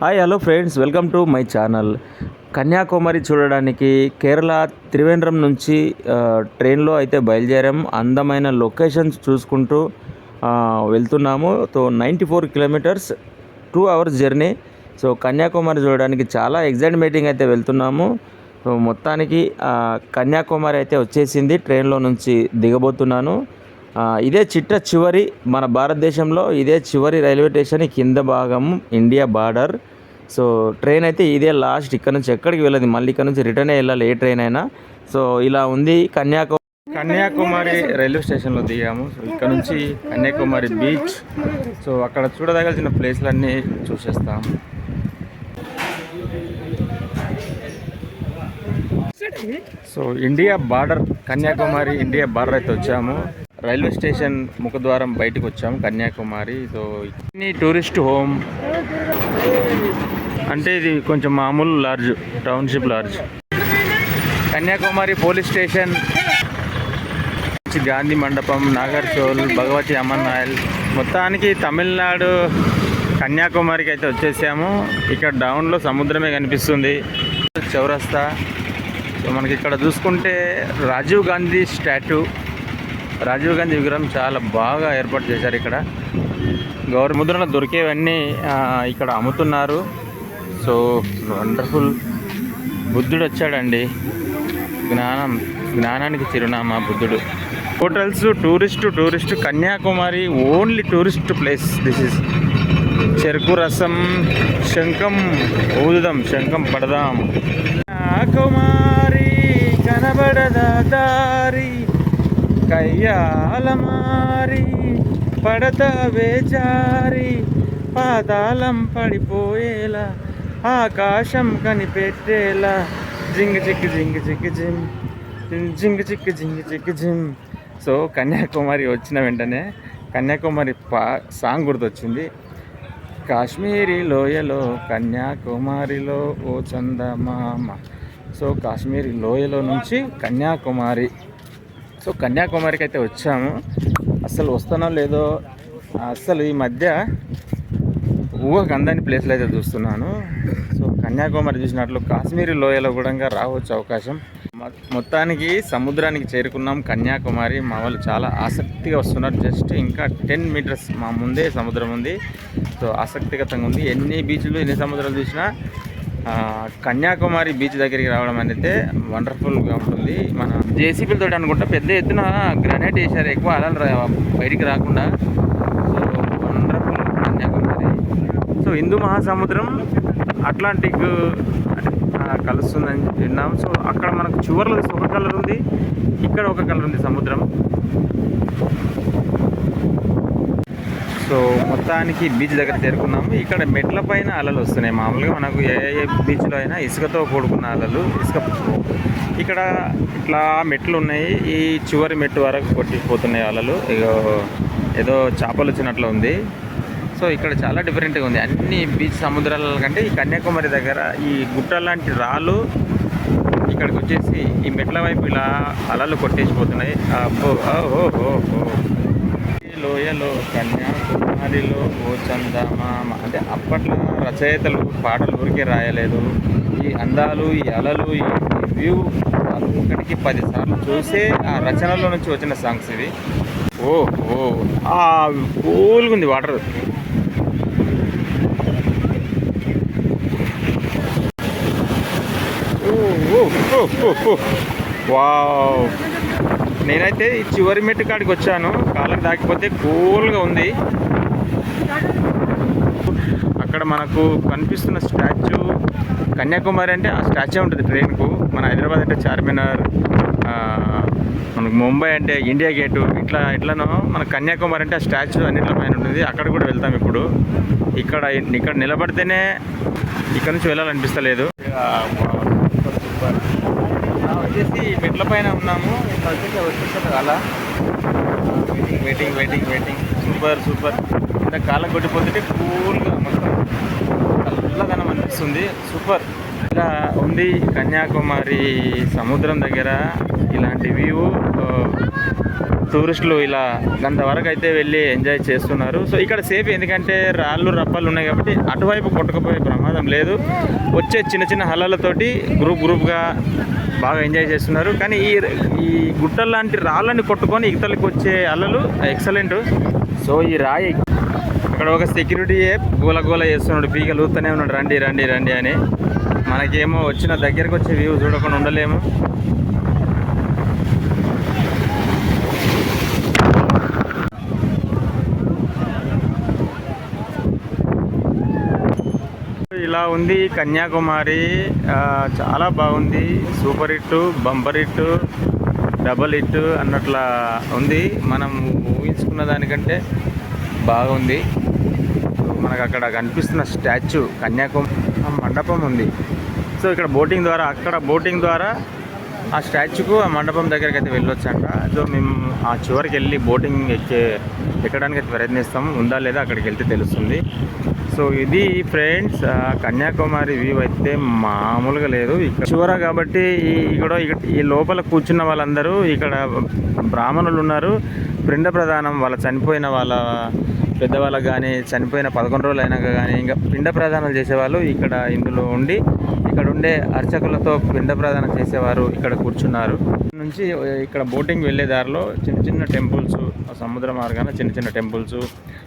Hi hello friends welcome to my channel Kanyakumari చూడడానికి కేరళ త్రివేంద్రం నుంచి ట్రైన్లో అయితే బయలుదేరాం. అందమైన లొకేషన్స్ చూసుకుంటూ వెళ్తున్నాము. So ninety four kilometres two hours journey. So Kanyakumari చూడడానికి చాలా ఎగ్జైట్మెంటింగ్ అయితే వెళ్తున్నాము. సో మొత్తానికి కన్యాకుమారి అయితే వచ్చేసింది. ట్రైన్లో నుంచి దిగబోతున్నాను. ఇదే చిట్ట చివరి మన భారతదేశంలో ఇదే చివరి రైల్వే స్టేషన్ కింద భాగం ఇండియా బార్డర్. సో ట్రైన్ అయితే ఇదే లాస్ట్. ఇక్కడ నుంచి ఎక్కడికి వెళ్ళదు. మళ్ళీ ఇక్కడ నుంచి రిటర్న్ వెళ్ళాలి ఏ ట్రైన్ అయినా. సో ఇలా ఉంది. కన్యాకుమారి కన్యాకుమారి రైల్వే స్టేషన్లో దిగాము. సో ఇక్కడ నుంచి కన్యాకుమారి బీచ్. సో అక్కడ చూడదగాల్సిన ప్లేస్లన్నీ చూసేస్తాము so India border Kanyakumari India border అయితే వచ్చాము. రైల్వే స్టేషన్ ముఖద్వారం బయటకు వచ్చాము కన్యాకుమారి. సో ఇన్ని టూరిస్ట్ హోమ్. అంటే ఇది కొంచెం మామూలు large township large. Kanyakumari police station Gandhi Mandapam Nagercoil Bhagavathi Aman oil మొత్తానికి తమిళనాడు కన్యాకుమారికి అయితే వచ్చేసాము. ఇక్కడ డౌన్లో సముద్రమే కనిపిస్తుంది. చౌరస్తా. సో మనకి ఇక్కడ చూసుకుంటే రాజీవ్ గాంధీ స్టాట్యూ. రాజీవ్ గాంధీ విగ్రహం చాలా బాగా ఏర్పాటు చేశారు ఇక్కడ. గౌరవ ముద్రలో దొరికేవన్నీ ఇక్కడ అమ్ముతున్నారు. సో వండర్ఫుల్ బుద్ధుడు వచ్చాడండి. జ్ఞానం జ్ఞానానికి చిరునామా బుద్ధుడు. Hotels tourist tourist Kanyakumari only tourist place. This is చెరుకు రసం శంఖం ఊదుదాం శంఖం పడదాం. కుమారి కనబడదా దారి? కయ్యాలమారి పడతా వేచారి పాదాలం పడిపోయేలా ఆకాశం కనిపెట్టేలా. జింగ్ చిక్కి జింగ్ చిక్కి జిమ్ జింగ్ చిక్కి జింగ్ చిక్కి జిమ్. సో కన్యాకుమారి వచ్చిన వెంటనే కన్యాకుమారి పా సాంగ్ గుర్తొచ్చింది. కాశ్మీరీ లోయలో కన్యాకుమారిలో ఓ చందమామ. సో కాశ్మీరీ లోయలో నుంచి కన్యాకుమారి సో కన్యాకుమారికి అయితే వచ్చాము. అసలు వస్తానో లేదో అసలు ఈ మధ్య ఊహకు అందని ప్లేస్లు అయితే చూస్తున్నాను. సో కన్యాకుమారి చూసినట్లు కాశ్మీరీ లోయలో కూడా రావచ్చు అవకాశం. మొత్తానికి సముద్రానికి చేరుకున్నాం కన్యాకుమారి. మా వాళ్ళు చాలా ఆసక్తిగా వస్తున్నారు. జస్ట్ ఇంకా టెన్ మీటర్స్ మా ముందే సముద్రం ఉంది. సో ఆసక్తిగతంగా ఉంది. ఎన్ని బీచ్లు ఎన్ని సముద్రాలు చూసినా కన్యాకుమారి బీచ్ దగ్గరికి రావడం అనేది వండర్ఫుల్గా ఉంటుంది. మన జేసీబీలతో అనుకుంటా పెద్ద ఎత్తున గ్రానైట్ వేసారు ఎక్కువ అలలు రా బయటికి రాకుండా. So wonderful Kanyakumari. So Hindu Mahasamudram Atlantic కలుస్తుందని విన్నాం. సో అక్కడ మనకు చివరిలో ఒక కలర్ ఉంది. ఇక్కడ ఒక కలర్ ఉంది సముద్రం. సో మొత్తానికి బీచ్ దగ్గర చేరుకున్నాము. ఇక్కడ మెట్ల పైన అలలు వస్తున్నాయి. మామూలుగా మనకు ఏ ఏ బీచ్లో అయినా ఇసుకతో కూడుకున్న అలలు ఇసుక ఇక్కడ ఇట్లా మెట్లు ఉన్నాయి. ఈ చివరి మెట్టు వరకు కొట్టిపోతున్నాయి అలలు. ఇగో ఏదో చేపలు వచ్చినట్లు ఉంది. సో ఇక్కడ చాలా డిఫరెంట్గా ఉంది. అన్ని బీచ్ సముద్రాల కంటే ఈ కన్యాకుమారి దగ్గర ఈ గుట్ట లాంటి రాళ్ళు ఇక్కడికి వచ్చేసి ఈ మెట్ల వైపు ఇలా అలలు కొట్టేసిపోతున్నాయి. ఓహో. లోయలో కన్యాకుమారిలో ఓ చందమామ. అంటే అప్పట్లో రచయితలు పాటలు ఊరికే రాయలేదు. ఈ అందాలు ఈ అలలు ఈ వ్యూ ఒకటికి పది సార్లు చూసే ఆ రచనలో నుంచి వచ్చిన సాంగ్స్ ఇవి. ఓ ఓ ఆ ఓ ఓ వాటర్ వావ్. నేనైతే ఈ చివరి మెట్టు కాడికి వచ్చాను. కాళ్ళకి దాకిపోతే కూల్గా ఉంది. అక్కడ మనకు కనిపిస్తున్న స్టాచ్యూ కన్యాకుమారి అంటే ఆ స్టాచ్యూ ఉంటుంది ట్రైన్కు. మన హైదరాబాద్ అంటే చార్మినార్ మనకు ముంబై అంటే ఇండియా గేటు ఇట్లా ఇట్లనో మన కన్యాకుమారి అంటే ఆ స్టాచ్యూ అన్నింటిలో ఉంటుంది. అక్కడ కూడా వెళ్తాం ఇప్పుడు. ఇక్కడ ఇక్కడ నిలబడితేనే ఇక్కడ నుంచి వెళ్ళాలనిపిస్తలేదు. వచ్చేసి మెట్ల పైన ఉన్నాము. ఇక్కడ వచ్చేసి వచ్చేసారు? అలా. Waiting waiting waiting super super ఇంత కాలం కొట్టిపోతుంటే కూల్గా మొత్తం చల్లదనం అనిపిస్తుంది. సూపర్ ఇలా ఉంది కన్యాకుమారి సముద్రం దగ్గర. ఇలాంటి వ్యూ టూరిస్టులు ఇలా గంతవరకు అయితే వెళ్ళి ఎంజాయ్ చేస్తున్నారు. సో ఇక్కడ సేఫ్ ఎందుకంటే రాళ్ళు రప్పలు ఉన్నాయి కాబట్టి అటువైపు కొట్టకపోయే ప్రమాదం లేదు. వచ్చే చిన్న చిన్న హలలతోటి గ్రూప్ గ్రూప్గా బాగా ఎంజాయ్ చేస్తున్నారు. కానీ ఈ ఈ గుట్టల లాంటి రాళ్ళని కొట్టుకొని ఇతలకి వచ్చే అలలు ఎక్సలెంట్. సో ఈ రాయి అక్కడ ఒక సెక్యూరిటీ గోల గోల చేస్తున్నాడు. పీకలు ఊతూనే ఉన్నాడు. రండి రండి రండి అని. మనకేమో వచ్చిన దగ్గరకు వచ్చే వ్యూ చూడకుండా ఉండలేము. ఇలా ఉంది కన్యాకుమారి? చాలా బాగుంది. Super hit bumper hit double hit అన్నట్లా ఉంది. మనం ఊహించుకున్న దానికంటే బాగుంది. మనకు అక్కడ కనిపిస్తున్న స్టాచ్యూ కన్యాకుమారి మండపం ఉంది. సో ఇక్కడ బోటింగ్ ద్వారా అక్కడ బోటింగ్ ద్వారా ఆ స్టాచ్యూకు ఆ మండపం దగ్గరికి అయితే వెళ్ళొచ్చంట. సో మేము ఆ చివరికి వెళ్ళి బోటింగ్ ఎక్కే ఎక్కడానికి అయితే ప్రయత్నిస్తాము ఉందా లేదా అక్కడికి వెళ్తే తెలుస్తుంది. సో ఇది ఫ్రెండ్స్ కన్యాకుమారి వ్యూ అయితే మామూలుగా లేదు. ఇక్కడ చివర కాబట్టి ఇక్కడ ఇక్కడ- ఈ లోపల కూర్చున్న వాళ్ళందరూ ఇక్కడ బ్రాహ్మణులు ఉన్నారు. పిండ ప్రధానం వాళ్ళ చనిపోయిన వాళ్ళ పెద్దవాళ్ళకి కానీ చనిపోయిన పదకొండు రోజులు అయినాక కానీ ఇంకా పిండ ప్రదానాలు చేసేవాళ్ళు ఇక్కడ ఇందులో ఉండి ఇక్కడ ఉండే అర్చకులతో పిండ ప్రదానం చేసేవారు ఇక్కడ కూర్చున్నారు. నుంచి ఇక్కడ బోటింగ్ వెళ్ళే దారిలో చిన్న చిన్న టెంపుల్స్ సముద్ర మార్గాన చిన్న చిన్న టెంపుల్స్.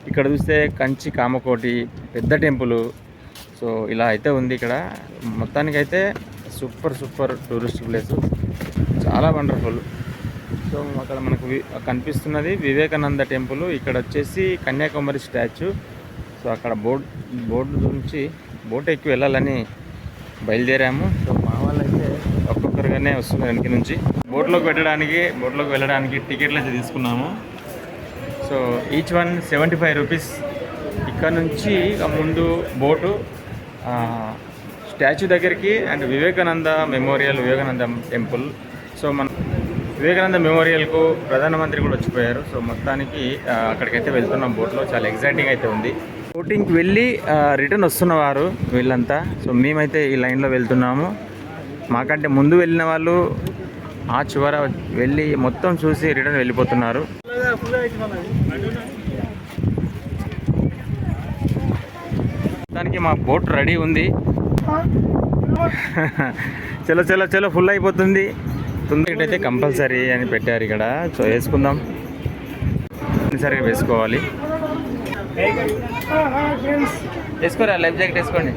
ఇక్కడ చూస్తే కంచి కామకోటి పెద్ద టెంపుల్. సో ఇలా అయితే ఉంది ఇక్కడ. మొత్తానికైతే సూపర్ సూపర్ టూరిస్ట్ ప్లేస్. చాలా వండర్ఫుల్. సో అక్కడ మనకు కనిపిస్తున్నది వివేకానంద టెంపుల్. ఇక్కడ వచ్చేసి కన్యాకుమారి స్టాచ్యూ. సో అక్కడ బోట్ బోర్డు నుంచి బోట్ ఎక్కి వెళ్ళాలని బయలుదేరాము. సో మా వాళ్ళైతే ఒక్కొక్కరుగానే వస్తున్నారు వెనక నుంచి. బోట్లోకి పెట్టడానికి బోట్లోకి వెళ్ళడానికి టికెట్లు అయితే తీసుకున్నాము. So each one seventy five rupees ఇక్కడ నుంచి ముందు బోటు స్టాచ్యూ దగ్గరికి and Vivekananda memorial Vivekananda temple. So మన వివేకానంద మెమోరియల్కు ప్రధానమంత్రి కూడా వచ్చిపోయారు. సో మొత్తానికి అక్కడికైతే వెళ్తున్నాం బోట్లో. చాలా ఎగ్జైటింగ్ అయితే ఉంది. బోటింగ్కి వెళ్ళి రిటర్న్ వస్తున్నవారు వీళ్ళంతా. సో మేమైతే ఈ లైన్లో వెళ్తున్నాము. మాకంటే ముందు వెళ్ళిన వాళ్ళు ఆ చివర వెళ్ళి మొత్తం చూసి రిటర్న్ వెళ్ళిపోతున్నారు. దానికి మా బోట్ రెడీ ఉంది. చలో చలో చలో ఫుల్ అయిపోతుంది. టికెట్ అయితే కంపల్సరీ అని పెట్టారు ఇక్కడ. సో వేసుకుందాం. సరిగా వేసుకోవాలి. వేసుకోరా? లైఫ్ జాకెట్ వేసుకోండి.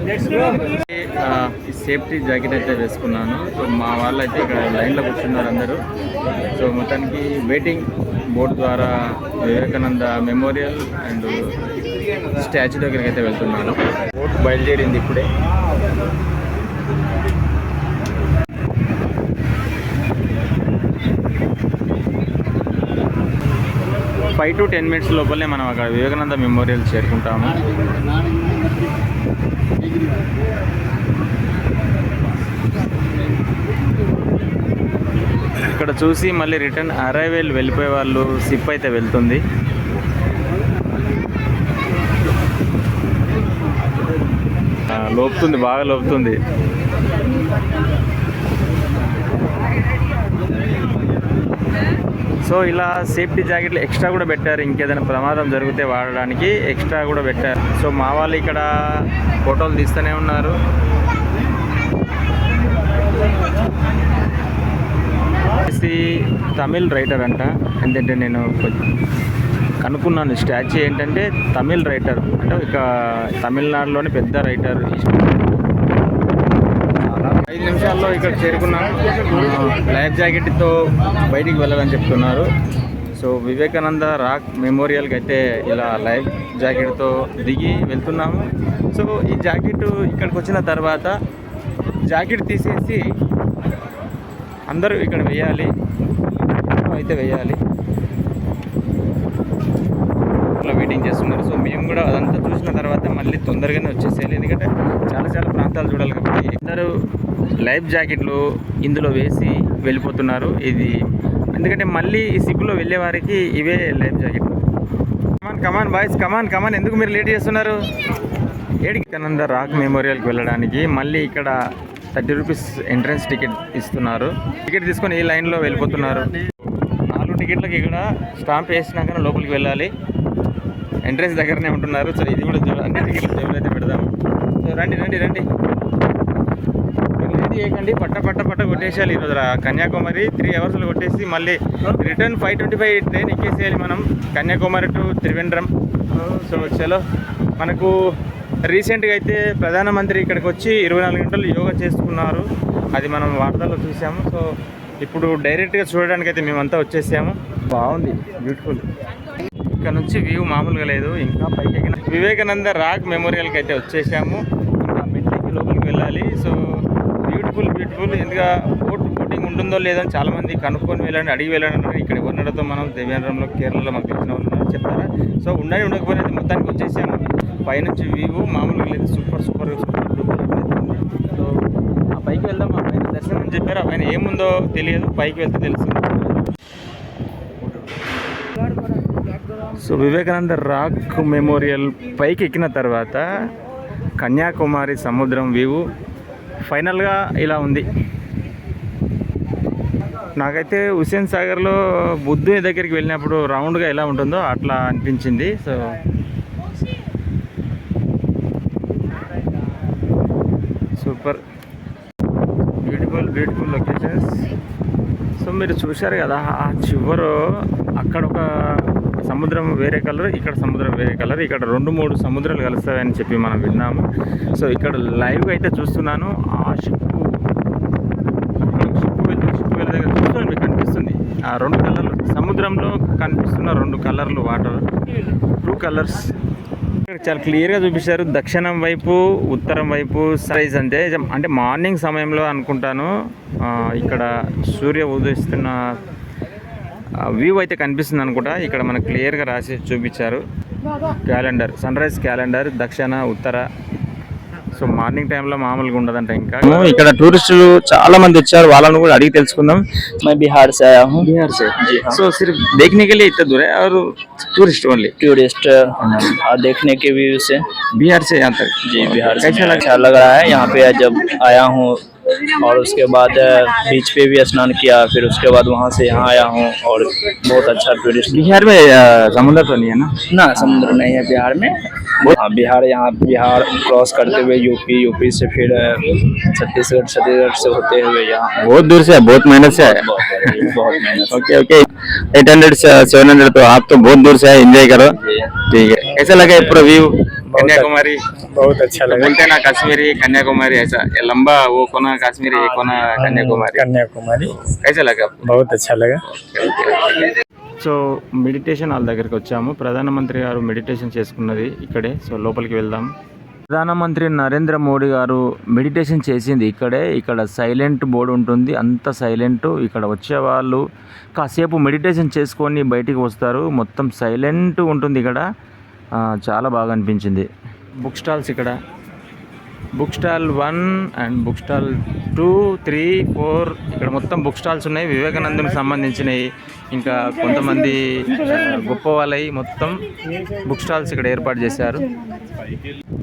సేఫ్టీ జాకెట్ అయితే వేసుకున్నాను. సో మా వాళ్ళు అయితే ఇక్కడ లైన్లో కూర్చున్నారు అందరూ. సో మొత్తానికి వెయిటింగ్ బోర్డు ద్వారా వివేకానంద మెమోరియల్ అండ్ స్టాచ్యూ దగ్గరికి అయితే వెళ్తున్నాను. బోట్ బయలుదేరింది ఇప్పుడే. ఫైవ్ టు టెన్ మినిట్స్ లోపలే మనం అక్కడ వివేకానంద మెమోరియల్ చేరుకుంటాము. ఇక్కడ చూసి మళ్ళీ రిటర్న్ అరైవల్ వెళ్ళిపోయే వాళ్ళు సిప్ అయితే వెళ్తుంది. లోపుతుంది బాగా లోపుతుంది. సో ఇలా సేఫ్టీ జాకెట్లు ఎక్స్ట్రా కూడా పెట్టారు ఇంకేదైనా ప్రమాదం జరిగితే వాడడానికి ఎక్స్ట్రా కూడా పెట్టారు. సో మా వాళ్ళు ఇక్కడ ఫోటోలు తీస్తూనే ఉన్నారు. తమిళ్ రైటర్ అంట. ఎందుకంటే నేను కనుక్కున్నాను. స్టాచ్యూ ఏంటంటే తమిళ్ రైటర్. అంటే ఇక తమిళనాడులోని పెద్ద రైటర్. ఐదు నిమిషాల్లో ఇక్కడ చేరుకున్నాను లైఫ్ జాకెట్తో బయటికి వెళ్ళాలని చెప్తున్నారు. సో వివేకానంద రాక్ మెమోరియల్కి అయితే ఇలా లైఫ్ జాకెట్తో దిగి వెళ్తున్నాము. సో ఈ జాకెట్ ఇక్కడికి వచ్చిన తర్వాత జాకెట్ తీసేసి అందరూ ఇక్కడ వేయాలి. అయితే వేయాలి. ఇలా వెయిటింగ్ చేస్తున్నారు. సో మేము కూడా అదంతా చూసిన తర్వాత మళ్ళీ తొందరగానే వచ్చేసేయాలి. ఎందుకంటే చాలా చాలా ప్రాంతాలు చూడాలి కాబట్టి. అందరూ లైఫ్ జాకెట్లు ఇందులో వేసి వెళ్ళిపోతున్నారు. ఇది ఎందుకంటే మళ్ళీ ఈ సిప్పులో వెళ్ళే వారికి ఇవే life jacket come on come on boys come on come on ఎందుకు మీరు లేట్ చేస్తున్నారు? ఏడికి రాక్ మెమోరియల్కి వెళ్ళడానికి మళ్ళీ ఇక్కడ థర్టీ రూపీస్ ఎంట్రన్స్ టికెట్ ఇస్తున్నారు. టికెట్ తీసుకొని ఈ లైన్లో వెళ్ళిపోతున్నారు. నాలుగు టికెట్లకి ఇక్కడ స్టాంప్ వేసినాకనే లోపలికి వెళ్ళాలి. ఎంట్రెన్స్ దగ్గరనే ఉంటున్నారు. సో ఇది కూడా అన్ని అయితే పెడదాం సో రండి రండి రండి. లేట్ చేయకండి. పట్ట పట్ట పట్ట కొట్టేసేయాలి ఈరోజు రా- కన్యాకుమారి త్రీ అవర్స్లో కొట్టేసి మళ్ళీ return five twenty five train ఎక్కేసేయాలి మనం. కన్యాకుమారి టు త్రివేంద్రం. సో చలో మనకు రీసెంట్గా అయితే ప్రధానమంత్రి ఇక్కడికి వచ్చి ఇరవై నాలుగు గంటలు యోగా చేసుకున్నారు అది మనం వార్తల్లో చూసాము. సో ఇప్పుడు డైరెక్ట్గా చూడడానికి అయితే మేమంతా వచ్చేసాము. బాగుంది. బ్యూటిఫుల్ ఇక్కడ నుంచి వ్యూ మామూలుగా లేదు. ఇంకా పైకి ఎక్కిన వివేకానంద రాక్ మెమోరియల్కి అయితే వచ్చేసాము. ఇంకా మెట్లకి లోపలికి వెళ్ళాలి. సో బ్యూటిఫుల్ బ్యూటిఫుల్ ఎందుకంటే బోట్ బోటింగ్ ఉంటుందో లేదో చాలామంది కనుక్కొని వెళ్ళండి అడిగి వెళ్ళండి అన్నారు. ఇక్కడ ఉండడంతో మనం? దేవేంద్రంలో కేరళలో మాకు తెలిసిన వాళ్ళు చెప్తారా? సో ఉండని ఉండకపోయినా మొత్తానికి వచ్చేసాము. పైనుంచి వ్యూ మామూలుగా లేదు. సూపర్ సూపర్ సూపర్ సో ఆ పైకి వెళ్దాం ఆ పైన దర్శనం అని చెప్పారు. ఆ పైన ఏముందో తెలియదు. పైకి వెళ్తే తెలుస్తుంది. సో వివేకానంద రాక్ మెమోరియల్ పైకి ఎక్కిన తర్వాత కన్యాకుమారి సముద్రం వ్యూ ఫైనల్గా ఇలా ఉంది. నాకైతే హుస్సేన్ సాగర్లో బుద్ధుని దగ్గరికి వెళ్ళినప్పుడు రౌండ్గా ఎలా ఉంటుందో అట్లా అనిపించింది. So super. Beautiful beautiful locations. So మీరు చూశారు కదా ఆ చివరు అక్కడ ఒక సముద్రం వేరే కలర్ ఇక్కడ సముద్రం వేరే కలర్ ఇక్కడ రెండు మూడు సముద్రాలు కలుస్తాయని చెప్పి మనం విన్నాము. సో ఇక్కడ లైవ్ అయితే చూస్తున్నాను. ఆ షిప్ షిప్ వెళ్ళి షిప్ వెళ్ళే దగ్గర చూస్తున్నాను మీకు కనిపిస్తుంది ఆ రెండు కలర్లు సముద్రంలో కనిపిస్తున్న రెండు కలర్లు వాటర్. టూ కలర్స్ ఇక్కడ చాలా క్లియర్గా చూపించారు దక్షిణం వైపు ఉత్తరం వైపు సైజ్ అంటే అంటే మార్నింగ్ సమయంలో అనుకుంటాను. ఇక్కడ సూర్య ఉదయిస్తున్న వ్యూ అయితే కనిపిస్తుంది అనుకుంటా ఇక్కడ మనకు క్లియర్గా రాసి చూపించారు క్యాలెండర్ సన్ రైజ్ క్యాలెండర్ దక్షిణ ఉత్తర సో మార్నింగ్ టైంలో మామూలుగా ఉండదంట ఇంకా ఇక్కడ టూరిస్టులు చాలా మంది వచ్చారు వాళ్ళని కూడా అడిగి తెలుసుకుందాం मैं बिहार से आया हूँ बिहार से जी हाँ सो सिर्फ देखने के लिए इतना दूर है और टूरिस्ट ओनली टूरिस्ट और देखने के व्यू से बिहार से यहाँ तक जी बिहार से कैसा मैं लगा अच्छा लग रहा है यहाँ पे जब आया हूँ और उसके बाद बीच पे भी स्नान किया फिर उसके बाद वहाँ से यहाँ आया हूँ और बहुत अच्छा टूरिस्ट बिहार में समुद्र तो नहीं है ना? ना समुद्र नहीं है बिहार में। हाँ बिहार यहाँ बिहार क्रॉस करते हुए यूपी यूपी से फिर छत्तीसगढ़ छत्तीसगढ़ से होते हुए यहाँ। बहुत दूर से है बहुत मेहनत से है बहुत मेहनत okay okay eight hundred seven hundred तो आप तो बहुत दूर से है इंजॉय करो। ठीक है। कैसा लगा पूरा व्यू कन्याकुमारी? बहुत अच्छा लगा बोलते हैं ना कश्मीरी कन्याकुमारी ऐसा ये लंबा वो कोना कश्मीरी ये कोना कन्याकुमारी कन्याकुमारी कैसा लगा आपको बहुत अच्छा लगा సో మెడిటేషన్ హాల్ దగ్గరికి వచ్చాము ప్రధానమంత్రి గారు మెడిటేషన్ చేసుకున్నది ఇక్కడే సో లోపలికి వెళ్దాం ప్రధానమంత్రి నరేంద్ర మోడీ గారు మెడిటేషన్ చేసింది ఇక్కడే ఇక్కడ సైలెంట్ బోర్డు ఉంటుంది అంత సైలెంట్ ఇక్కడ వచ్చే వాళ్ళు కాసేపు మెడిటేషన్ చేసుకొని బయటికి వస్తారు మొత్తం సైలెంట్ ఉంటుంది ఇక్కడ ఆ, చాలా బాగా అనిపించింది బుక్ స్టాల్స్ ఇక్కడ. Book stall one and book stall two three four ఇక్కడ మొత్తం బుక్ స్టాల్స్ ఉన్నాయి. వివేకానందునికి సంబంధించినవి. ఇంకా కొంతమంది గొప్ప వాళ్ళై మొత్తం బుక్ స్టాల్స్ ఇక్కడ ఏర్పాటు చేశారు.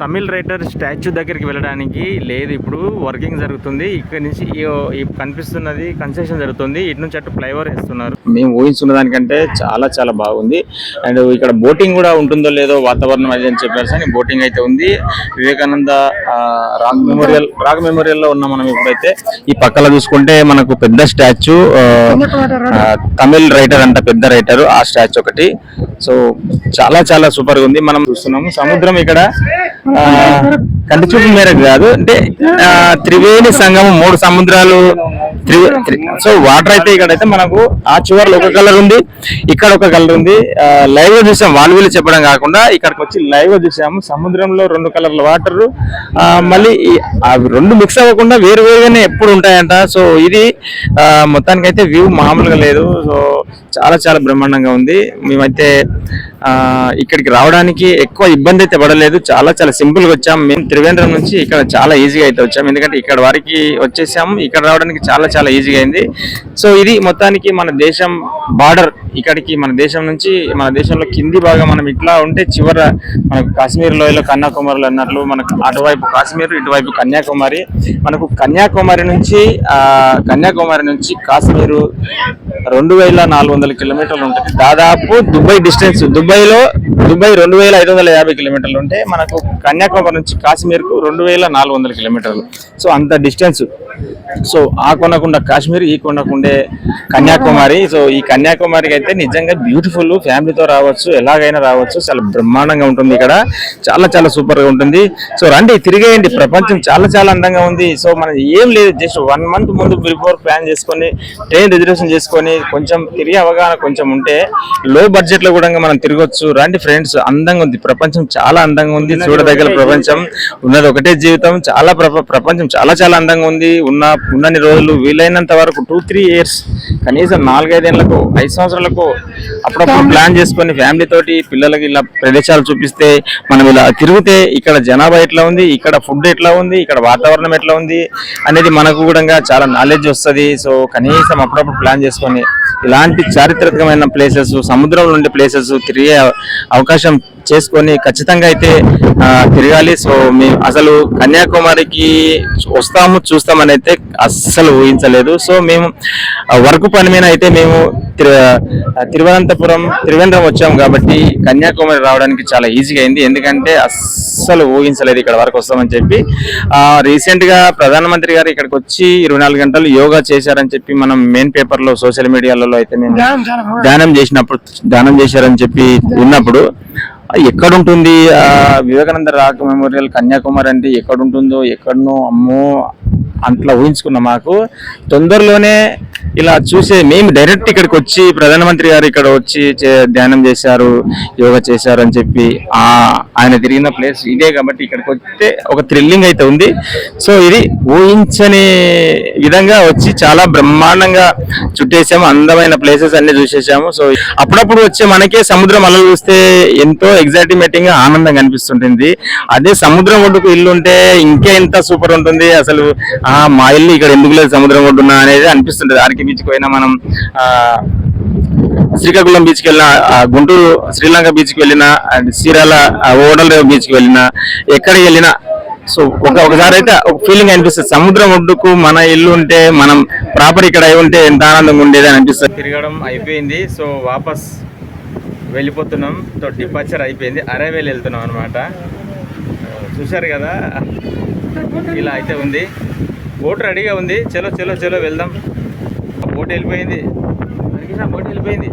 తమిళ్ రైటర్ స్టాచ్యూ దగ్గరికి వెళ్ళడానికి లేదు ఇప్పుడు వర్కింగ్ జరుగుతుంది. ఇక్కడ నుంచి కనిపిస్తున్నది కన్స్ట్రక్షన్ జరుగుతుంది. ఇటు నుంచి అటు ఫ్లైఓవర్ వేస్తున్నారు. మేము ఊహించుకున్న దానికంటే చాలా చాలా బాగుంది. అండ్ ఇక్కడ బోటింగ్ కూడా ఉంటుందో లేదో వాతావరణం అది అని చెప్పారు కానీ బోటింగ్ అయితే ఉంది. వివేకానంద ఆ, రాక్ మెమోరియల్ రాక్ మెమోరియల్లో ఉన్నాం మనం ఇప్పుడైతే. ఈ పక్కన చూసుకుంటే మనకు పెద్ద స్టాచ్యూ తమిళ్ రైటర్ అంట పెద్ద రైటర్ ఆ స్టాచ్యూ ఒకటి. సో చాలా చాలా సూపర్గా ఉంది. మనం చూస్తున్నాము. సముద్రం ఇక్కడ ఆ, కంటి చూపు మేరకు కాదు. అంటే త్రివేణి సంగమం మూడు సముద్రాలు త్రివే సో వాటర్ అయితే ఇక్కడ అయితే మనకు ఆ చివరిలో ఒక కలర్ ఉంది. ఇక్కడ ఒక కలర్ ఉంది. లైవ్గా చూసాం. వాళ్ళు వీళ్ళు చెప్పడం కాకుండా ఇక్కడికి వచ్చి లైవ్గా చూసాము. సముద్రంలో రెండు కలర్ల వాటర్. మళ్ళీ అవి రెండు మిక్స్ అవ్వకుండా వేరు వేరుగానే ఎప్పుడు ఉంటాయంట. సో ఇది మొత్తానికైతే వ్యూ మామూలుగా లేదు. సో చాలా చాలా బ్రహ్మాండంగా ఉంది. మేమైతే ఇక్కడికి రావడానికి ఎక్కువ ఇబ్బంది అయితే పడలేదు. చాలా చాలా సింపుల్గా వచ్చాం. మేము త్రివేంద్రం నుంచి ఇక్కడ చాలా ఈజీగా అయితే వచ్చాం. ఎందుకంటే ఇక్కడ వారికి వచ్చేసాము. ఇక్కడ రావడానికి చాలా చాలా ఈజీగా అయింది. సో ఇది మొత్తానికి మన దేశం బార్డర్ ఇక్కడికి మన దేశం నుంచి మన దేశంలో కింది భాగం మనం ఇట్లా ఉంటే చివర మనకు కాశ్మీర్ లోయలో కన్యాకుమారిలో అన్నట్లు మనకు అటువైపు కాశ్మీర్ ఇటువైపు కన్యాకుమారి. మనకు కన్యాకుమారి నుంచి కన్యాకుమారి నుంచి కాశ్మీరు రెండు వేల నాలుగు వందల కిలోమీటర్లు ఉంటుంది. దాదాపు దుబాయ్ డిస్టెన్స్ దుబాయ్లో దుబాయ్ రెండు వేల ఐదు వందల యాభై కిలోమీటర్లు ఉంటే మనకు కన్యాకుమారి నుంచి కాశ్మీర్కు రెండు వేల నాలుగు వందల కిలోమీటర్లు. సో అంత డిస్టెన్స్. సో ఆ కొనకుండా కాశ్మీర్ ఈ కొనకుండే కన్యాకుమారి. సో ఈ కన్యాకుమారికి అయితే నిజంగా బ్యూటిఫుల్ ఫ్యామిలీతో రావచ్చు. ఎలాగైనా రావచ్చు. చాలా బ్రహ్మాండంగా ఉంటుంది ఇక్కడ. చాలా చాలా సూపర్గా ఉంటుంది. సో రండి తిరిగేయండి. ప్రపంచం చాలా చాలా అందంగా ఉంది. సో మనం ఏం లేదు. జస్ట్ వన్ మంత్ ముందు బిఫోర్ ప్లాన్ చేసుకొని ట్రైన్ రిజర్వేషన్ చేసుకొని కొంచెం తిరిగే అవగాహన కొంచెం ఉంటే లో బడ్జెట్లో కూడా మనం తిరగొచ్చు. రండి ఫ్రెండ్స్. అందంగా ఉంది. ప్రపంచం చాలా అందంగా ఉంది. చూడదగ్గర ప్రపంచం. ఉన్నది ఒకటే జీవితం. చాలా ప్రపంచం చాలా చాలా అందంగా ఉంది. ఉన్న ఉన్నన్ని రోజులు వీలైనంత వరకు టూ త్రీ ఇయర్స్ కనీసం నాలుగైదేళ్ళకు ఐదు సంవత్సరాలకు అప్పుడప్పుడు ప్లాన్ చేసుకొని ఫ్యామిలీ తోటి పిల్లలకి ఇలా ప్రదేశాలు చూపిస్తే మనం ఇలా తిరిగితే ఇక్కడ జనాభా ఎట్లా ఉంది ఇక్కడ ఫుడ్ ఎట్లా ఉంది ఇక్కడ వాతావరణం ఎట్లా ఉంది అనేది మనకు కూడా చాలా నాలెడ్జ్ వస్తుంది. సో కనీసం అప్పుడప్పుడు ప్లాన్ చేసుకొని ఇలాంటి చారిత్రకమైన ప్లేసెస్ సముద్రంలో ఉండే ప్లేసెస్ తిరిగే అవకాశం చేసుకొని ఖచ్చితంగా అయితే తిరగాలి. సో మేము అసలు కన్యాకుమారికి వస్తాము చూస్తామని అయితే అస్సలు ఊహించలేదు. సో మేము వర్క్ పని మీద అయితే మేము తిరు తిరువనంతపురం త్రివేంద్రం వచ్చాము కాబట్టి కన్యాకుమారి రావడానికి చాలా ఈజీగా అయింది. ఎందుకంటే అస్సలు ఊహించలేదు ఇక్కడ వరకు వస్తామని చెప్పి. ఆ, రీసెంట్గా ప్రధానమంత్రి గారు ఇక్కడికి వచ్చి ఇరవై నాలుగు గంటలు యోగా చేశారని చెప్పి మనం మెయిన్ పేపర్లో సోషల్ మీడియాలలో అయితే మేము ధ్యానం చేసినప్పుడు ధ్యానం చేశారని చెప్పి విన్నప్పుడు ఎక్కడుంటుంది? వివేకానంద రాక్ మెమోరియల్ కన్యాకుమారి అంటే ఎక్కడుంటుందో ఎక్కడనో అమ్మో అట్లా ఊహించుకున్నాం మాకు. తొందరలోనే ఇలా చూసే మేము డైరెక్ట్ ఇక్కడికి వచ్చి ప్రధానమంత్రి గారు ఇక్కడ వచ్చి చే- ధ్యానం చేశారు యోగా చేశారు అని చెప్పి ఆ ఆయన తిరిగిన ప్లేస్ ఇదే కాబట్టి ఇక్కడికి వస్తే ఒక థ్రిల్లింగ్ అయితే ఉంది. సో ఇది ఊహించని విధంగా వచ్చి చాలా బ్రహ్మాండంగా చుట్టేసాము అందమైన ప్లేసెస్ అన్ని చూసేసాము. సో అప్పుడప్పుడు వచ్చే మనకే సముద్రం అలలు చూస్తే ఎంతో ఎగ్జైటిమేటింగ్గా ఆనందంగా అనిపిస్తుంటుంది. అదే సముద్రం ఒడ్డుకు ఇల్లు ఉంటే ఇంకే ఎంత సూపర్ ఉంటుంది. అసలు మా ఇల్లు ఇక్కడ ఎందుకు లేదు సముద్రం ఒడ్డున అనేది అనిపిస్తుంటుంది. ఆర్కి బీచ్కి పోయినా మనం ఆ శ్రీకాకుళం బీచ్కి వెళ్ళిన గుంటూరు శ్రీలంక బీచ్కి వెళ్ళిన అండ్ చీరాల ఆ ఓడల బీచ్కి వెళ్ళిన ఎక్కడికి వెళ్ళినా సో ఒక ఒకసారి అయితే ఒక ఫీలింగ్ అనిపిస్తుంది. సముద్రం ఒడ్డుకు మన ఇల్లు ఉంటే మనం ప్రాపర్ ఇక్కడ అయి ఉంటే ఎంత ఆనందంగా ఉండేది అని అనిపిస్తుంది. తిరగడం అయిపోయింది. సో వాపస్ వెళ్ళిపోతున్నాం. సో డిపాచర్ అయిపోయింది. అరేవేలు వెళ్తున్నాం అనమాట చూశారు కదా? ఇలా అయితే ఉంది. బోట్ రెడీగా ఉంది. చలో చలో చలో వెళ్దాం. బోట్ వెళ్ళిపోయింది. అడిగినా బోట్ వెళ్ళిపోయింది.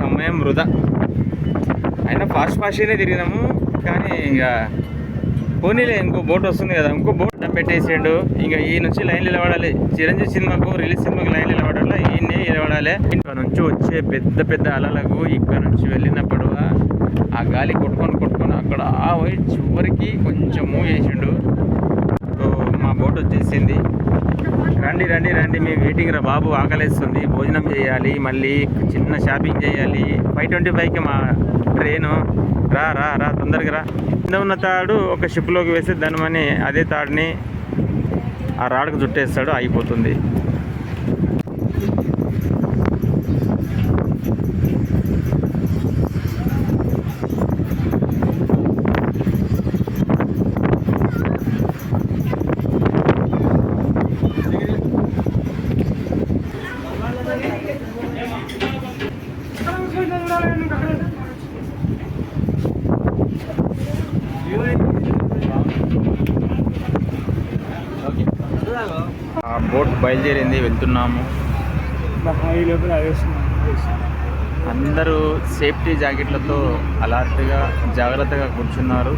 సమయం వృధా. అయినా ఫాస్ట్ ఫాస్ట్గానే తిరిగినాము కానీ ఇంకా పోనీలే ఇంకో బోట్ వస్తుంది కదా. ఇంకో బోట్ పెట్టేసిండు. ఇంకా ఈ నుంచి లైన్ నిలబడాలి. చిరంజీవి సినిమాకు రిలీజ్ సినిమాకి లైన్ నిలబడాలి? ఈయన్ని నిలబడాలి. ఇక్కడ నుంచి వచ్చే పెద్ద పెద్ద అలలకు ఇక్కడ నుంచి వెళ్ళిన పడవ ఆ గాలి కొట్టుకొని కొట్టుకొని అక్కడ ఆ వైట్ చివరికి కొంచెం మూవ్ చేసిండు. బోట్ వచ్చేసింది రండి రండి రండి. మేము వెయిటింగ్ రా బాబు ఆకలేస్తుంది. భోజనం చేయాలి మళ్ళీ చిన్న షాపింగ్ చేయాలి. ఫైవ్ ట్వంటీ ఫైవ్కి మా ట్రైను రా రా రా తొందరగా రా. కింద ఉన్న తాడు ఒక షిప్లోకి వేస్తే దానిమని అదే తాడుని ఆ రాడ్కు చుట్టేస్తాడు అయిపోతుంది ఆ బోట్ బయలుదేరింది వెళ్తున్నాము. అందరూ సేఫ్టీ జాకెట్లతో అలర్ట్గా జాగ్రత్తగా కూర్చున్నారు.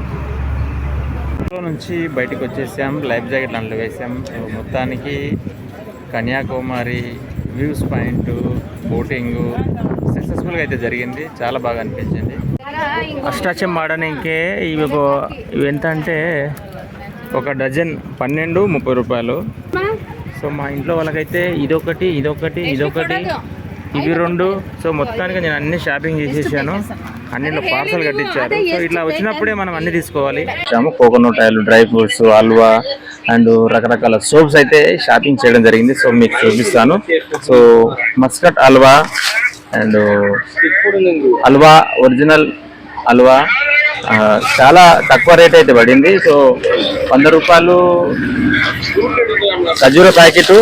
ఇంట్లో నుంచి బయటకు వచ్చేసాం లైఫ్ జాకెట్లు అందులో వేసాం. మొత్తానికి కన్యాకుమారి వ్యూస్ పాయింట్ బోటింగ్ సక్సెస్ఫుల్గా అయితే జరిగింది. చాలా బాగా అనిపించింది. అష్టాచం ఆడడానికి ఇవి ఇవి ఎంత అంటే ఒక డజన్ పన్నెండు ముప్పై రూపాయలు. సో మా ఇంట్లో వాళ్ళకైతే ఇదొకటి ఇదొకటి ఇదొకటి ఇవి రెండు. సో మొత్తానికి నేను అన్ని షాపింగ్ చేసేసాను. అన్నిట్లో పార్సల్ కట్టించారు. సో ఇట్లా వచ్చినప్పుడే మనం అన్ని తీసుకోవాలి. Coconut oil dry fruits halwa and రకరకాల సోప్స్ అయితే షాపింగ్ చేయడం జరిగింది. సో మీకు చూపిస్తాను. So Muscat halwa and halwa original halwa చాలా తక్కువ రేట్ అయితే పడింది. సో వంద రూపాయలు ఖజూర ప్యాకెట్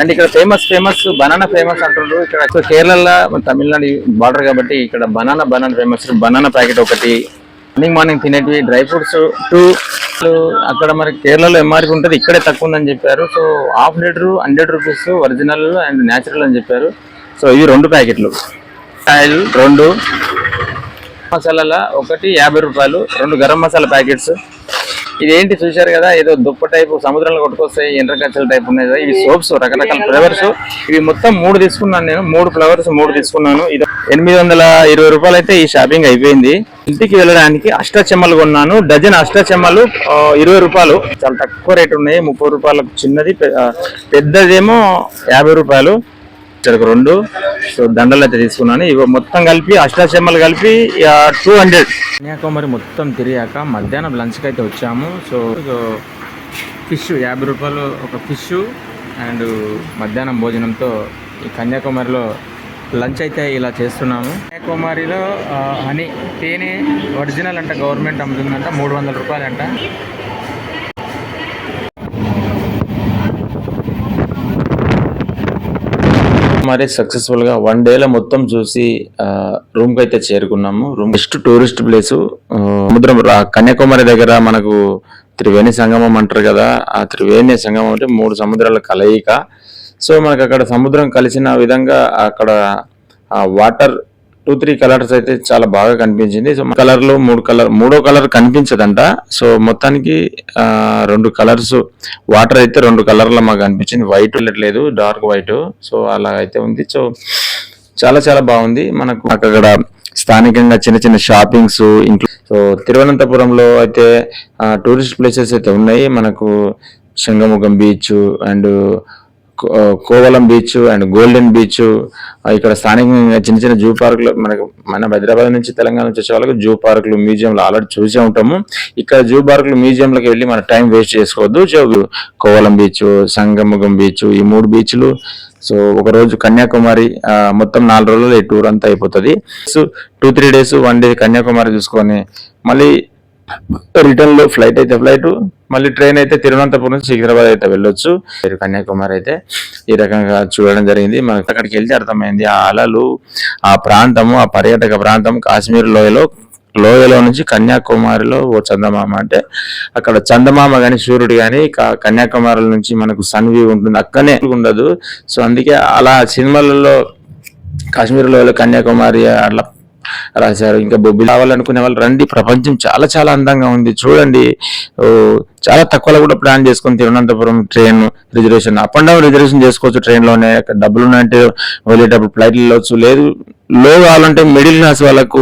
అండ్ ఇక్కడ ఫేమస్ ఫేమస్ బనానా ఫేమస్ అంటున్నారు ఇక్కడ సో కేరళ తమిళనాడు బార్డర్ కాబట్టి ఇక్కడ banana banana famous banana packet ఒకటి. మార్నింగ్ మార్నింగ్ తినేటివి డ్రై ఫ్రూట్స్ టూ. అక్కడ మరి కేరళలో ఎంఆర్పి ఉంటుంది ఇక్కడే తక్కువ ఉందని చెప్పారు. So half litre hundred rupees original and natural అని చెప్పారు. సో ఇవి రెండు ప్యాకెట్లు. ఆయిల్ రెండు. మసాలాల ఒకటి యాభై రూపాయలు రెండు గరం మసాలా ప్యాకెట్స్. ఇదేంటి చూశారు కదా? ఏదో దుప్ప టైపు సముద్రంలో కొట్టుకొస్తాయి ఎండ్రకచ్చల టైప్ ఉన్నాయి కదా? ఇవి సోప్స్ రకరకాల ఫ్లేవర్స్. ఇవి మొత్తం మూడు తీసుకున్నాను నేను. మూడు ఫ్లవర్స్ మూడు తీసుకున్నాను. ఇది ఎనిమిది వందల ఇరవై రూపాయలు అయితే ఈ షాపింగ్ అయిపోయింది. ఇంటికి వెళ్ళడానికి అష్టాచెమ్మలు కొన్నాను. డజన్ అష్టాచెమ్మలు ఆ, ఇరవై రూపాయలు. చాలా తక్కువ రేట్ ఉన్నాయి. ముప్పై రూపాయలకు చిన్నది పెద్దదేమో యాభై రూపాయలు. ఇక్కడ రెండు. సో దండలు అయితే తీసుకున్నాను. ఇవి మొత్తం కలిపి అష్టాచెమ్మలు కలిపి టూ హండ్రెడ్ కన్యాకుమారి మొత్తం తిరిగాక మధ్యాహ్నం లంచ్కి అయితే వచ్చాము. సో ఫిష్ యాభై రూపాయలు ఒక ఫిష్ అండ్ మధ్యాహ్నం భోజనంతో ఈ కన్యాకుమారిలో లంచ్ అయితే ఇలా చేస్తున్నాము. కన్యాకుమారిలో హనీ తేనె ఒరిజినల్ అంట గవర్నమెంట్ అమ్ముతుందంట మూడు వందల రూపాయలంట. మరి సక్సెస్ఫుల్గా వన్ డే లో మొత్తం చూసి రూమ్కి అయితే చేరుకున్నాము. రూమ్ బెస్ట్ టూరిస్ట్ ప్లేస్ సముద్రం కన్యాకుమారి దగ్గర మనకు త్రివేణి సంగమం అంటారు కదా ఆ త్రివేణి సంగమం అంటే మూడు సముద్రాల కలయిక. సో మనకు అక్కడ సముద్రం కలిసిన విధంగా అక్కడ ఆ వాటర్ టూ త్రీ కలర్స్ అయితే చాలా బాగా కనిపించింది. సో కలర్లో మూడు కలర్ మూడో కలర్ కనిపించదంట. సో మొత్తానికి రెండు కలర్స్ వాటర్ అయితే రెండు కలర్ల మాకు కనిపించింది. వైట్ వెళ్ళట్లేదు డార్క్ వైట్ సో అలా అయితే ఉంది. సో చాలా చాలా బాగుంది. మనకు మాకు అక్కడ స్థానికంగా చిన్న చిన్న షాపింగ్స్ ఇంట్లో. సో తిరువనంతపురంలో అయితే టూరిస్ట్ ప్లేసెస్ అయితే ఉన్నాయి. మనకు Shanghumukham beach and Kovalam beach and golden beach ఇక్కడ స్థానికంగా చిన్న చిన్న జూ పార్కులు మనకు మన హైదరాబాద్ నుంచి తెలంగాణ నుంచి వచ్చే వాళ్ళకి జూ పార్కులు మ్యూజియంలు ఆల్రెడీ చూసే ఉంటాము. ఇక్కడ జూ పార్కులు మ్యూజియంలకు వెళ్ళి మన టైం వేస్ట్ చేసుకోవద్దు. కోవలం బీచ్ సంగముఖం బీచ్ ఈ మూడు బీచ్లు. సో ఒక రోజు కన్యాకుమారి మొత్తం నాలుగు రోజులు ఈ టూర్ అంతా అయిపోతుంది. So two three days one day Kanyakumari చూసుకొని మళ్ళీ రిటర్న్లో ఫ్లైట్ అయితే ఫ్లైట్ మళ్ళీ ట్రైన్ అయితే తిరువనంతపురం నుంచి సికింద్రాబాద్ అయితే వెళ్ళొచ్చు. మీరు కన్యాకుమారి అయితే ఈ రకంగా చూడడం జరిగింది. మనకి అక్కడికి వెళ్తే అర్థమైంది ఆ అలలు ఆ ప్రాంతము ఆ పర్యాటక ప్రాంతం కాశ్మీర్ లోయలో లోయలో నుంచి కన్యాకుమారిలో ఓ చందమామ అంటే అక్కడ చందమామ గాని సూర్యుడు కానీ కన్యాకుమారి నుంచి మనకు సన్ వ్యూ ఉంటుంది. అక్కనే ఉండదు. సో అందుకే అలా సినిమాలలో కాశ్మీర్ లోయలో కన్యాకుమారి అట్లా రాశారు. ఇంకా బొబ్బి కావాలనుకునే వాళ్ళు రండి ప్రపంచం చాలా చాలా అందంగా ఉంది. చూడండి. చాలా తక్కువలో కూడా ప్లాన్ చేసుకుని Thiruvananthapuram train reservation. Up and down reservation చేసుకోవచ్చు ట్రైన్లోనే. అక్కడ డబ్బులు ఉన్నాయంటే వెళ్ళేటప్పుడు ఫ్లైట్ వెళ్ళవచ్చు లేదు లో కావాలంటే మిడిల్ క్లాస్ వాళ్ళకు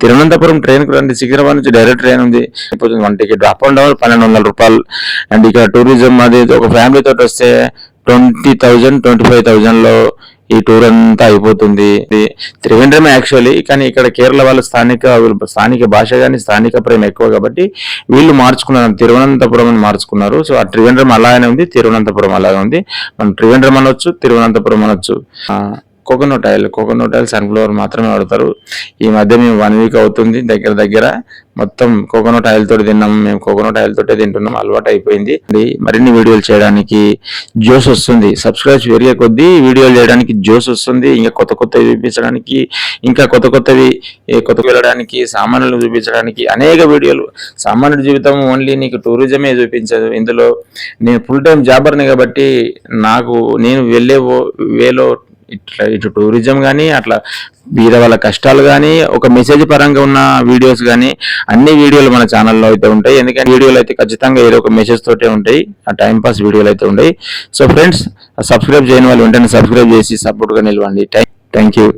తిరువనంతపురం ట్రైన్కి రండి. సికింద్రాబాద్ నుంచి డైరెక్ట్ ట్రైన్ ఉంది. అయిపోతుంది. One ticket. Up and down పన్నెండు వందల రూపాయలు. అండ్ ఇక్కడ టూరిజం అది ఒక ఫ్యామిలీ తోటి వస్తే ట్వంటీ థౌజండ్ ట్వంటీ ఫైవ్ థౌజండ్లో ఈ టూర్ అంతా అయిపోతుంది. త్రివేంద్రమే యాక్చువల్లీ కానీ ఇక్కడ కేరళ వాళ్ళు స్థానిక స్థానిక భాష కానీ స్థానిక ప్రేమ ఎక్కువ కాబట్టి వీళ్ళు మార్చుకున్నారు. తిరువనంతపురం అని మార్చుకున్నారు. సో ఆ త్రివేంద్రం అలాగే ఉంది తిరువనంతపురం అలాగే ఉంది. మనం త్రివేంద్రం అనొచ్చు తిరువనంతపురం అనొచ్చు. Coconut oil coconut oil sunflower మాత్రమే వాడతారు. ఈ మధ్య మేము వన్ వీక్ అవుతుంది దగ్గర దగ్గర మొత్తం కోకోనట్ ఆయిల్ తోటి తిన్నాము మేము కోకోనట్ ఆయిల్ తోటే తింటున్నాం అలవాటు అయిపోయింది. మరిన్ని వీడియోలు చేయడానికి జోస్ వస్తుంది. సబ్స్క్రైబ్స్ పెరిగే కొద్దీ వీడియోలు చేయడానికి జోస్ వస్తుంది. ఇంకా కొత్త కొత్తవి చూపించడానికి ఇంకా కొత్త కొత్తవి కొత్త వెళ్ళడానికి సామాన్యులు చూపించడానికి అనేక వీడియోలు. సామాన్యుడి జీవితం ఓన్లీ నీకు టూరిజమే చూపించదు. ఇందులో నేను ఫుల్ టైం జాబర్ని కాబట్టి నాకు నేను వెళ్ళే వేలో ఇట్లా ఇటు టూరిజం కానీ అట్లా బీద వాళ్ళ కష్టాలు కానీ ఒక మెసేజ్ పరంగా ఉన్న వీడియోస్ కానీ అన్ని వీడియోలు మన ఛానల్లో అయితే ఉంటాయి. ఎందుకంటే వీడియోలు అయితే ఖచ్చితంగా ఏదో ఒక మెసేజ్ తోటే ఉంటాయి. ఆ టైం పాస్ వీడియోలు అయితే ఉంటాయి. సో ఫ్రెండ్స్ సబ్స్క్రైబ్ చేయని వాళ్ళు వెంటనే సబ్స్క్రైబ్ చేసి సపోర్ట్గా నిలవండి. Thank you